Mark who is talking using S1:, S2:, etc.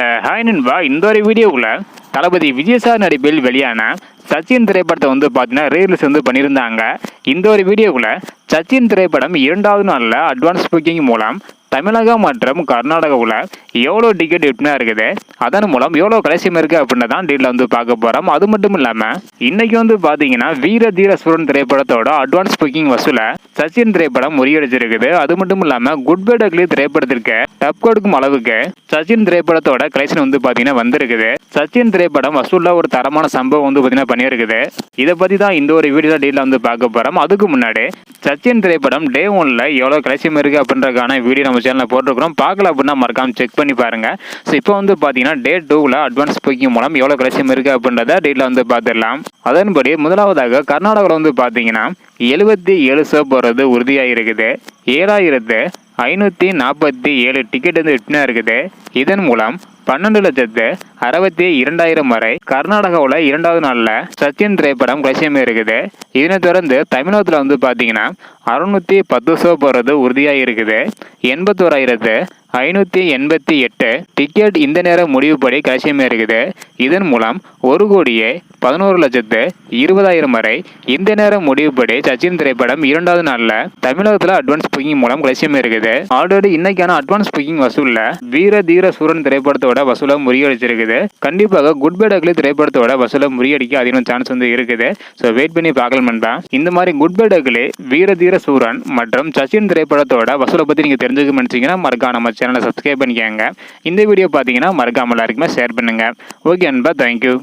S1: Hi நண்பா. இந்த ஒரு வீடியோவில் தளபதி விஜயசார் நடிப்பில் வெளியான சச்சின் திரைப்படத்தை வந்து பார்த்தீங்கன்னா ரீல்ஸ் வந்து பண்ணியிருந்தாங்க. இந்த ஒரு வீடியோவில் சச்சின் திரைப்படம் இரண்டாவது நாளில் அட்வான்ஸ் புக்கிங் மூலம் தமிழகம் மற்றும் கர்நாடகாவில் எவ்வளோ டிக்கெட் விற்பனை இருக்குது? அதன் மூலம் எவ்வளோ கலைசியம் இருக்குது அப்படின்னு தான் டீலில் வந்து பார்க்க போகிறோம் அது மட்டும் இல்லாமல் இன்றைக்கி வந்து பார்த்தீங்கன்னா வீர தீர சூரன் திரைப்படத்தோட அட்வான்ஸ் புக்கிங் வசூலை சச்சின் திரைப்படம் முறியடிச்சிருக்குது. அது மட்டும் இல்லாமல் குட் பை டக்லி திரைப்படத்திற்கு டப் கொடுக்கும் அளவுக்கு சச்சின் திரைப்படத்தோட கலெக்ஷன் வந்து பார்த்தீங்கன்னா வந்திருக்குது. சச்சின் திரைப்படம் வசூலில் ஒரு தரமான சம்பவம் வந்து பார்த்தீங்கன்னா பண்ணியிருக்குது. இதை பற்றி தான் இந்த ஒரு வீடியோ டீலில் வந்து பார்க்க போகிறோம் அதுக்கு முன்னாடி சச்சின் திரைப்படம் டே ஒன்ல எவ்வளோ கலெக்ஷன் இருக்குது அப்படின்றக்கான வீடியோ நம்ம சேனலில் போட்டிருக்கிறோம். பார்க்கல அப்படின்னா மறக்காமல் செக் பண்ணி பாருங்க. ஸோ இப்போ வந்து பார்த்தீங்கன்னா டே டூவில் அட்வான்ஸ் புக்கிங் மூலம் எவ்வளோ கலசியம் இருக்குது அப்படின்றத டேட்டில் வந்து பார்த்துடலாம் அதன்படி முதலாவதாக கர்நாடகாவில் வந்து பார்த்தீங்கன்னா எழுபத்தி ஏழு ஷோ போகிறது உறுதியாக இருக்குது. ஏழாயிரத்து ஐநூற்றி நாற்பத்தி ஏழு டிக்கெட் வந்து விற்பனை இருக்குது. இதன் மூலம் பன்னெண்டு லட்சத்து அறுபத்தி இரண்டாயிரம் வரை கர்நாடகாவில் இரண்டாவது நாளில் சச்சின் திரைப்படம் கலசியமே இருக்குது. இதனை தொடர்ந்து தமிழகத்தில் வந்து பார்த்தீங்கன்னா அறுநூற்றி பத்து ஷோ போகிறது உறுதியாக இருக்குது. எண்பத்தோராயிரத்து ஐநூற்றி எண்பத்தி எட்டு டிக்கெட் இந்த நேரம் முடிவுப்படி கலசியமே இருக்குது. இதன் மூலம் ஒரு கோடியே பதினோரு லட்சத்து இருபதாயிரம் வரை இந்த நேரம் முடிவுப்படி சச்சின் திரைப்படம் இரண்டாவது நாளில் தமிழகத்தில் அட்வான்ஸ் புக்கிங் மூலம் கலசியமே இருக்குது. ஆல்ரெடி இன்னைக்கான அட்வான்ஸ் புக்கிங் வசூலில் வீர தீர சூரன் திரைப்படத்தோட வசூலை முறியடிச்சிருக்குது. கண்டிப்பாக குட் பேட் அக்லி திரைப்படத்தோட வசூலை முறியடிக்க அதிகம் சான்ஸ் வந்து இருக்குது. ஸோ வெயிட் பண்ணி பார்க்கலாம் தான் இந்த மாதிரி குட் பேட் அக்லி வீர தீர சூரன் மற்றும் சச்சின் திரைப்படத்தோட வசூலை பற்றி நீங்கள் தெரிஞ்சுக்க நினச்சிங்கன்னா மறக்காம நம்ம சேனலை சப்ஸ்கிரைப் பண்ணிக்கோங்க. இந்த வீடியோ பார்த்தீங்கன்னா மறக்காம எல்லாருக்குமே ஷேர் பண்ணுங்க. ஓகே அன்பா தேங்க்யூ